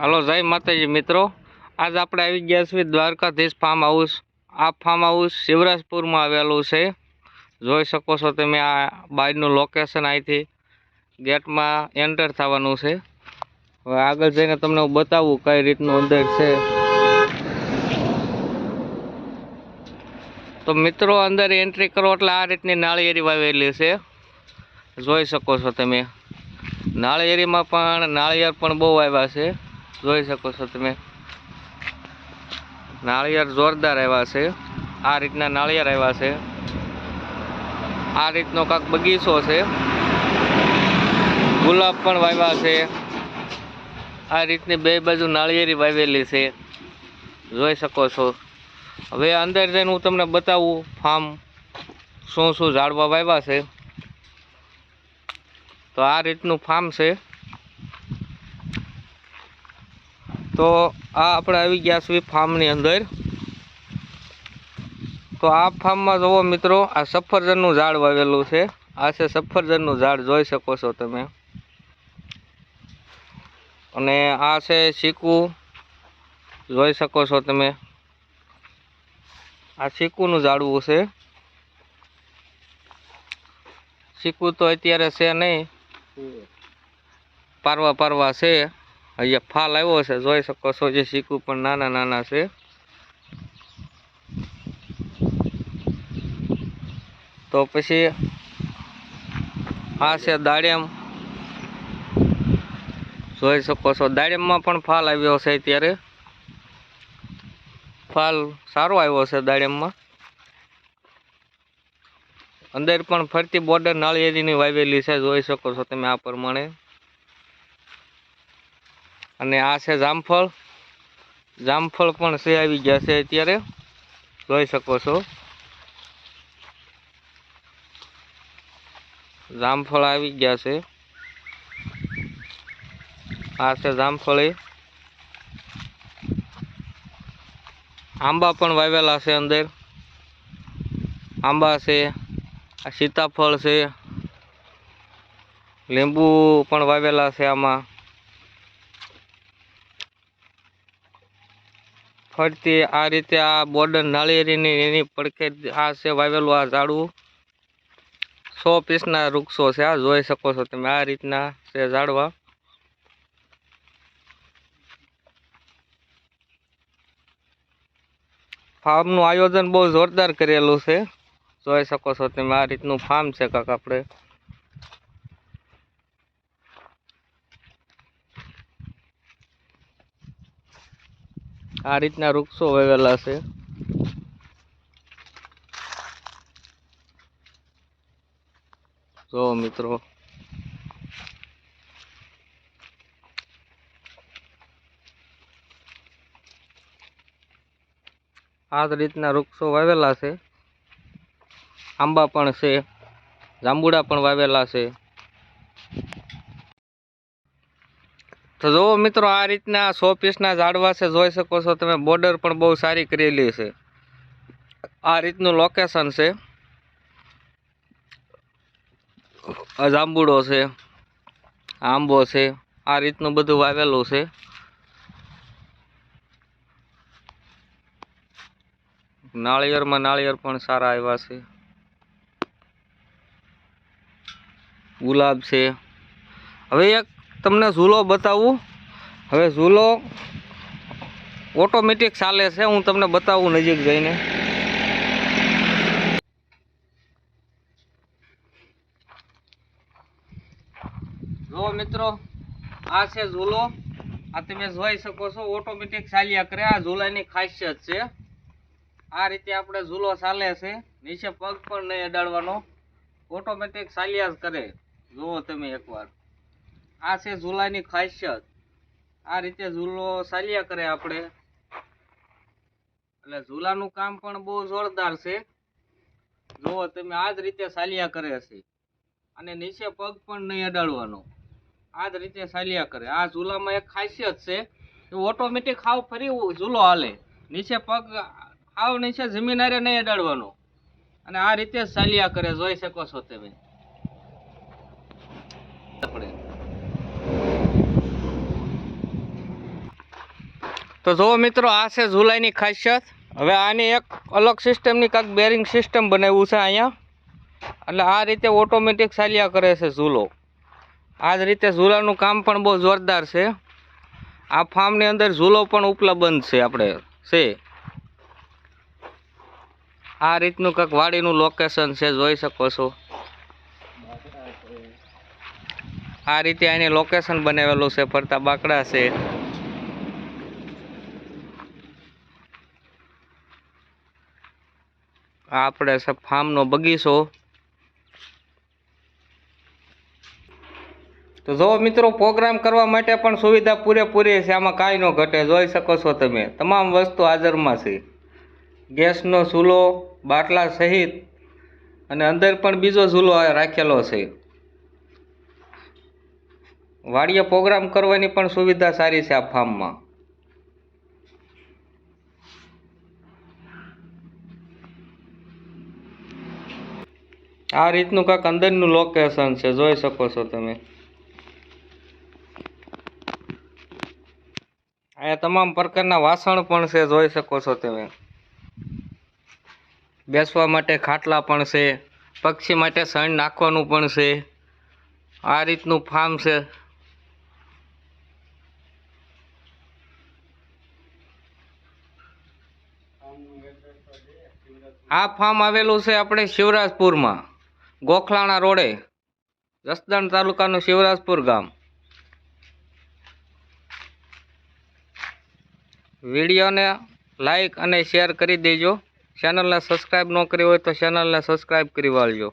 Hello, જય માતાજી મિત્રો. આજ આપણે આવી ગયા છીએ દ્વારકાધીશ ફાર્મ હાઉસ આ ફાર્મ હાઉસ શિવરાજપુરમાં આવેલું છે. જોઈ શકો છો તમે આ બાયનું લોકેશન અહીંથી ગેટમાં એન્ટર થવાનું છે. હવે આગળ જઈને તમને હું બતાવું કઈ રીતનું અંદર છે. તો મિત્રો, અંદર એન્ટ્રી કરો એટલે આ રીતની નાળિયેરી વાવેલી છે. જોઈ શકો છો તમે. નાળિયેરીમાં પણ નાળિયેર પણ બહુ આવ્યા છે. જોઈ શકો છો તમે. નાળિયેર જોરદાર આવ્યા છે. આ રીતના નાળિયેર આવ્યા છે. આ રીતનો કાંક બગીચો છે. ગુલાબ પણ વાવ્યા છે. આ રીતની બે બાજુ નાળિયેરી વાવેલી છે. જોઈ શકો છો. હવે અંદર જઈને હું તમને બતાવું ફાર્મ શું શું ઝાડવા વાવ્યા છે. તો આ રીતનું ફાર્મ છે. તો આ આપણે આવી ગયા છીએ ફાર્મની અંદર. તો આ ફાર્મમાં જુઓ મિત્રો આ સફરજનનું ઝાડ વાવેલું છે. આ છે સફરજનનું ઝાડ જોઈ શકો છો તમે. અને આ છે ચીકુ જોઈ શકો છો તમે. આ ચીકુનું ઝાડવું છે. ચીકુ તો અત્યારે છે નહીં. પારવા પારવા છે. અહીંયા ફાલ આવ્યો છે, જોઈ શકો છો જે ચીકુ પણ નાના નાના છે. તો પછી આ છે દાડમ. જોઈ શકો છો, દાડમમાં પણ ફાલ આવ્યો છે અત્યારે. ફાલ સારો આવ્યો છે દાડમમાં. અંદર પણ ફરતી બોર્ડર નાળિયેરીની વાવેલી છે, જોઈ શકો છો તમે આ પ્રમાણે. અને આ છે જામફળ. જામફળ પણ છે, આવી ગયા છે અત્યારે. જોઈ શકો છો. જામફળ આવી ગયા છે. આ છે જામફળી. આંબા પણ વાવેલા છે અંદર. આંબા છે સીતાફળ છે. લીંબુ પણ વાવેલા છે આમાં. ફરતી આ રીતે આ બોર્ડર નાળિયેરીની એની પડખે આ છે વાવેલું આ ઝાડવું. સો પીસના વૃક્ષો છે આ, જોઈ શકો છો તમે આ રીતના છે ઝાડવા. ફાર્મનું આયોજન બહુ જોરદાર કરેલું છે. જોઈ શકો છો તમે આ રીતનું ફાર્મ છે કાંક આપણે. આ રીતના વૃક્ષો વાવેલા છે. જો મિત્રો. આ રીતના વૃક્ષો વાવેલા છે. આંબા પણ છે. જાંબુડા પણ વાવેલા છે. તો જુઓ મિત્રો, આ રીતના સો પીસના ઝાડવા છે, જોઈ શકો છો તમે બોર્ડર પણ બહુ સારી કરેલી છે. આ રીતનું લોકેશન છે. જાંબુડો છે, આંબો છે, આ રીતનું બધું વાવેલું છે. નાળિયેરમાં નાળિયેર પણ સારા આવ્યા છે. ગુલાબ છે. હવે એક તમને ઝૂલો બતાવું. હવે ઝૂલો ઓટોમેટિક ચાલે છે. હું તમને બતાવું નજીક જઈને. જો મિત્રો, આ છે ઝૂલો. આ તમે જોઈ શકો છો, ઓટોમેટિક ચાલ્યા કરે. આ ઝૂલાની ખાસિયત છે. આ રીતે આપણે ઝૂલો ચાલે છે. નીચે પગ પણ નહીં અડાડવાનો. ઓટોમેટિક ચાલ્યા જ કરે. જુઓ તમે એકવાર. આ છે ઝૂલાની ખાસિયત. આ રીતે ઝૂલો ચાલ્યા કરે આપણે. એટલે ઝૂલાનું કામ પણ બહુ જોરદાર છે. જુઓ તમે આ જ રીતે ચાલ્યા કરે છે. અને નીચે પગ પણ નહીં અડાડવાનો. આ જ રીતે ચાલ્યા કરે. આ ઝૂલામાં એક ખાસિયત છે. કે ઓટોમેટિક હાવ ફરી ઝૂલો હાલે. નીચે પગ હાવ નીચે જમીન હારે નહીં અડાડવાનો. અને આ રીતે ચાલ્યા કરે. જોઈ શકો છો તમે. આપણે તો જુઓ મિત્રો, આ છે ઝુલાઈની ખાસિયત. હવે આની એક અલગ સિસ્ટમની કાંઈક બેરિંગ સિસ્ટમ બનાવ્યું છે અહીંયા. એટલે આ રીતે ઓટોમેટિક ચાલ્યા કરે છે ઝૂલો. આ જ રીતે ઝૂલાનું કામ પણ બહુ જોરદાર છે. આ ફાર્મની અંદર ઝૂલો પણ ઉપલબ્ધ છે આપણે, છે. આ રીતનું કંઈક વાડીનું લોકેશન છે, જોઈ શકો છો. આ રીતે આની લોકેશન બનાવેલું છે, ફરતા બાકડા છે. આપણે ફાર્મનો બગીચો. તો જો મિત્રો, પ્રોગ્રામ કરવા માટે પણ સુવિધા પૂરેપૂરી છે. આમાં કાંઈ ન ઘટે. જોઈ શકો છો તમે. તમામ વસ્તુ હાજરમાં છે. ગેસનો ચૂલો, બાટલા સહિત અને અંદર પણ બીજો ચૂલો રાખેલો છે. વાડીએ પ્રોગ્રામ કરવાની પણ સુવિધા સારી છે આ ફાર્મમાં. આ રીતનું કાંઈક અંદરનું લોકેશન છે, જોઈ શકો છો તમે. અહીંયા તમામ પ્રકારના વાસણ પણ છે, જોઈ શકો છો તમે. બેસવા માટે ખાટલા પણ છે, પક્ષી માટે સણ નાખવાનું પણ છે. આ રીતનું ફાર્મ છે. આ ફાર્મ આવેલું છે આપણે શિવરાજપુરમાં. ગોખલાણા રોડે, જસદણ તાલુકાનું શિવરાજપુર ગામ. વિડીયોને લાઈક અને શેર કરી દેજો. ચેનલને સબસ્ક્રાઈબ ન કરી હોય તો ચેનલને સબસ્ક્રાઈબ કરી વાળજો.